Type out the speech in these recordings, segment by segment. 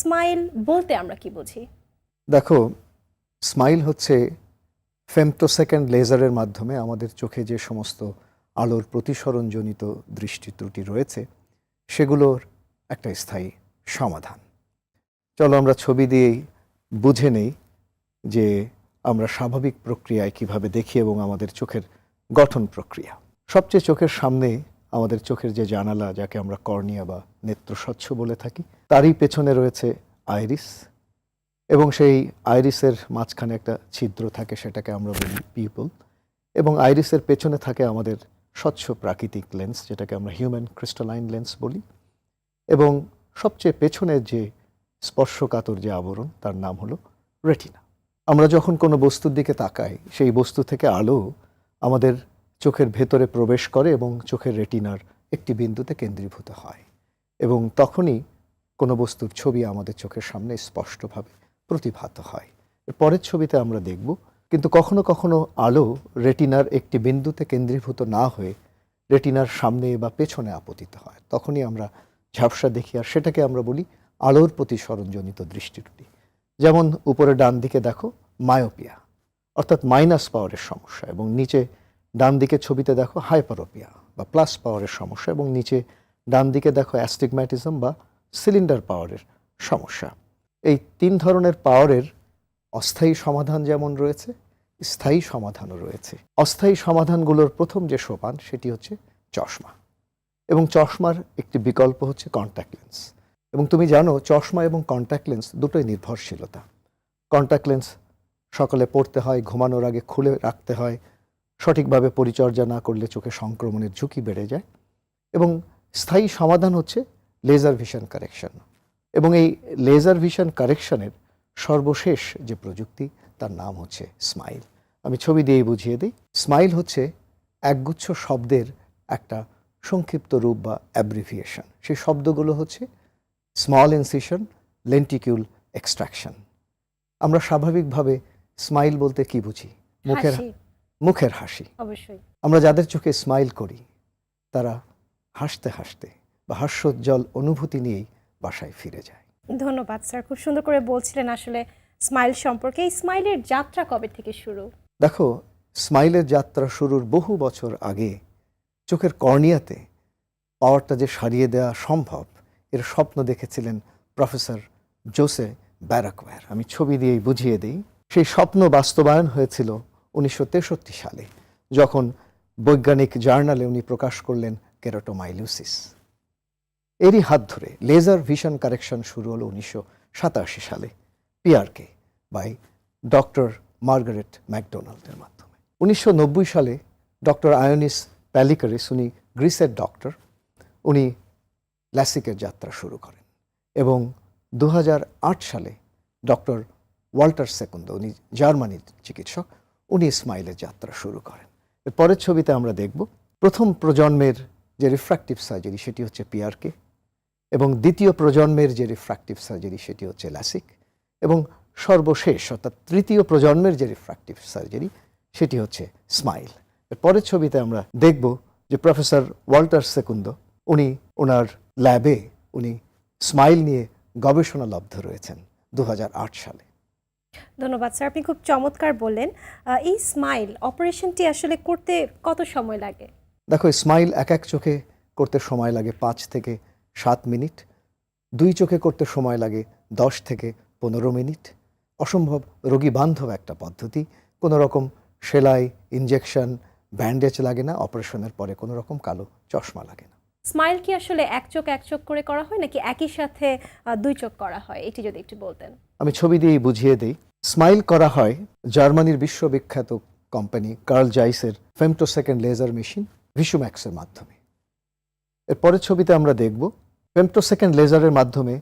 Smile বলতে আমরা কি বুঝি? দেখো, স্মাইল হচ্ছে ফেমটোসেকেন্ড লেজারের মাধ্যমে আমাদের চোখে যে সমস্ত আলোর প্রতিসরণজনিত দৃষ্টি ত্রুটি রয়েছে, সেগুলোর একটা স্থায়ী সমাধান। চলো আমরা ছবি দিয়েই বুঝে নেই যে আমরা স্বাভাবিক প্রক্রিয়ায় কীভাবে দেখি এবং আমাদের চোখের গঠন প্রক্রিয়া। সবচেয়ে চোখের সামনে আমাদের চোখের যে জানালা, যাকে আমরা কর্নিয়া বা নেত্রস্বচ্ছ বলে থাকি, তারই পেছনে রয়েছে আইরিস এবং সেই আইরিসের মাঝখানে একটা ছিদ্র থাকে, সেটাকে আমরা বলি পিপল। এবং আইরিসের পেছনে থাকে আমাদের স্বচ্ছ প্রাকৃতিক লেন্স, যেটাকে আমরা হিউম্যান ক্রিস্টালাইন লেন্স বলি। এবং সবচেয়ে পেছনের যে স্পর্শকাতর যে আবরণ, তার নাম হলো রেটিনা। আমরা যখন কোনো বস্তুর দিকে তাকাই, সেই বস্তু থেকে আলো আমাদের চোখের ভেতরে প্রবেশ করে এবং চোখের রেটিনার একটি বিন্দুতে কেন্দ্রীভূত হয়। এবং তখনই কোনো বস্তুর ছবি আমাদের চোখের সামনে স্পষ্টভাবে প্রতিভাত হয়। পরের ছবিতে আমরা দেখব, কিন্তু কখনো কখনো আলো রেটিনার একটি বিন্দুতে কেন্দ্রীভূত না হয়ে রেটিনার সামনে বা পেছনে আপতিত হয়। তখনই আমরা ঝাপসা দেখি, আর সেটাকে আমরা বলি আলোর প্রতিসরণজনিত দৃষ্টিত্রুটি যেমন উপরে ডান দিকে দেখো, মায়োপিয়া, অর্থাৎ মাইনাস পাওয়ারের সমস্যা, এবং নিচে ডান দিকে ছবিতে দেখো হাইপারোপিয়া বা প্লাস পাওয়ারের সমস্যা এবং নিচে ডান দিকে দেখো অ্যাস্টিগম্যাটিজম বা সিলিন্ডার পাওয়ারের সমস্যা। এই তিন ধরনের পাওয়ারের অস্থায়ী সমাধান যেমন রয়েছে, স্থায়ী সমাধানও রয়েছে। অস্থায়ী সমাধানগুলোর প্রথম যে সোপান সেটি হচ্ছে চশমা এবং চশমার একটি বিকল্প হচ্ছে কন্ট্যাক্ট লেন্স এবং তুমি জানো চশমা এবং কন্ট্যাক্ট লেন্স দুটোই নির্ভরশীলতা। কন্ট্যাক্ট লেন্স সকালে পড়তে হয়, ঘুমানোর আগে খুলে রাখতে হয় সঠিকভাবে পরিচর্যা না করলে চোখে সংক্রমণের ঝুঁকি বেড়ে যায় এবং স্থায়ী সমাধান হচ্ছে লেজার ভিশন কারেকশন এবং এই লেজার ভিশন কারেকশনের সর্বশেষ যে প্রযুক্তি, তার নাম হচ্ছে স্মাইল আমি ছবি দিয়েই বুঝিয়ে দিই স্মাইল হচ্ছে একগুচ্ছ শব্দের একটা সংক্ষিপ্ত রূপ বা অ্যাব্রিভিয়েশন সেই শব্দগুলো হচ্ছে স্মল ইনসিশন লেন্টিকিউল এক্সট্রাকশন আমরা স্বাভাবিকভাবে স্মাইল বলতে কি বুঝি? মুখের মুখের হাসি। অবশ্যই। আমরা যাদের চোখে স্মাইল করি তারা হাসতে হাসতে বা হাস্যোজ্জ্বল অনুভূতি নিয়েই বাসায় ফিরে যায়। ধন্যবাদ স্যার খুব সুন্দর করে বলছিলেন আসলে স্মাইল সম্পর্কে। এই স্মাইলের যাত্রা কবে থেকে শুরু? দেখো স্মাইলের যাত্রা শুরুর বহু বছর আগে চোখের কর্নিয়াতে পাওয়ারটা যে সারিয়ে দেওয়া সম্ভব এর স্বপ্ন দেখেছিলেন প্রফেসর জোসে ব্যারাকওয়্যার। আমি ছবি দিয়েই বুঝিয়ে দিই সেই স্বপ্ন বাস্তবায়ন হয়েছিল উনিশশো তেষট্টি সালে, যখন বৈজ্ঞানিক জার্নালে উনি প্রকাশ করলেন কেরাটোমাইলিউসিস এরই হাত ধরে লেজার ভিশন কারেকশন শুরু হলো উনিশশো সাতাশি সালে, পিআরকে, বাই ডক্টর মার্গারেট ম্যাকডোনাল্ডের মাধ্যমে। উনিশশো নব্বই সালে ডক্টর আয়োনিস প্যালিকারিস, উনি গ্রিসের ডক্টর, উনি ল্যাসিকের যাত্রা শুরু করেন এবং দু হাজার আট সালে ডক্টর ওয়াল্টার সেকুন্দ, উনি জার্মানির চিকিৎসক উনি স্মাইলের যাত্রা শুরু করেন। পরের ছবিতে আমরা দেখব, প্রথম প্রজন্মের যে রিফ্র্যাক্টিভ সার্জারি সেটি হচ্ছে পিআরকে এবং দ্বিতীয় প্রজন্মের যে রিফ্র্যাক্টিভ সার্জারি সেটি হচ্ছে ল্যাসিক এবং সর্বশেষ অর্থাৎ তৃতীয় প্রজন্মের যে রিফ্র্যাক্টিভ সার্জারি সেটি হচ্ছে স্মাইল এর পরের ছবিতে আমরা দেখব যে প্রফেসর ওয়াল্টার সেকুন্দ, উনি ওনার ল্যাবে উনি স্মাইল নিয়ে গবেষণা লব্ধ রয়েছেন দু হাজার আট সালে। ধন্যবাদ স্যার। আপনি খুব চমৎকার বললেন। এই স্মাইল অপারেশনটি আসলে করতে কত সময় লাগে? দেখো স্মাইল এক এক চোখে করতে সময় লাগে পাঁচ থেকে সাত মিনিট। দুই চোখে করতে সময় লাগে দশ থেকে পনেরো মিনিট। অসম্ভব রোগী বান্ধব একটা পদ্ধতি। কোনো রকম সেলাই ইনজেকশন ব্যান্ডেজ লাগে না অপারেশনের পরে কোনো রকম কালো চশমা লাগে না। স্মাইল কি আসলে এক চোখ এক চোখ করে করা হয় নাকি একই সাথে দুই চোখ করা হয়? এটি যদি একটু বলতেন। আমি ছবি দিয়েই বুঝিয়ে দিই। স্মাইল করা হয় জার্মানির বিশ্ববিখ্যাত কোম্পানি কার্ল জাইসের ফেমটো সেকেন্ড লেজার মেশিন ভিসুম্যাক্সের মাধ্যমে। এর পরের ছবিতে আমরা দেখব ফেমটো সেকেন্ড লেজারের মাধ্যমে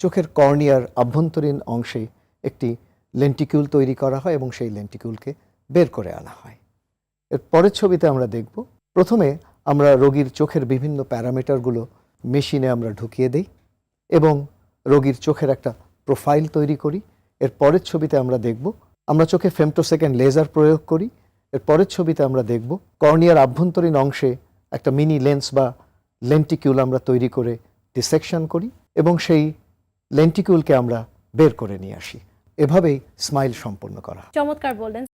চোখের কর্নিয়ার আভ্যন্তরীণ অংশে একটি লেন্টিকিউল তৈরি করা হয় এবং সেই লেন্টিকিউলকে বের করে আনা হয়। এর পরের ছবিতে আমরা দেখব প্রথমে আমরা রোগীর চোখের বিভিন্ন প্যারামিটারগুলো মেশিনে আমরা ঢুকিয়ে দেই এবং রোগীর চোখের একটা প্রোফাইল তৈরি করি। এর পরের ছবিতে আমরা দেখব, আমরা চোখে ফেমটোসেকেন্ড লেজার প্রয়োগ করি, এর পরের ছবিতে আমরা দেখব কর্নিয়ার আভ্যন্তরীণ অংশে একটা মিনি লেন্স বা লেন্টিকিউল আমরা তৈরি করে ডিসেকশন করি এবং সেই লেন্টিকিউলকে আমরা বের করে নিয়ে আসি। এভাবেই স্মাইল সম্পন্ন করা। চমৎকার বললেন।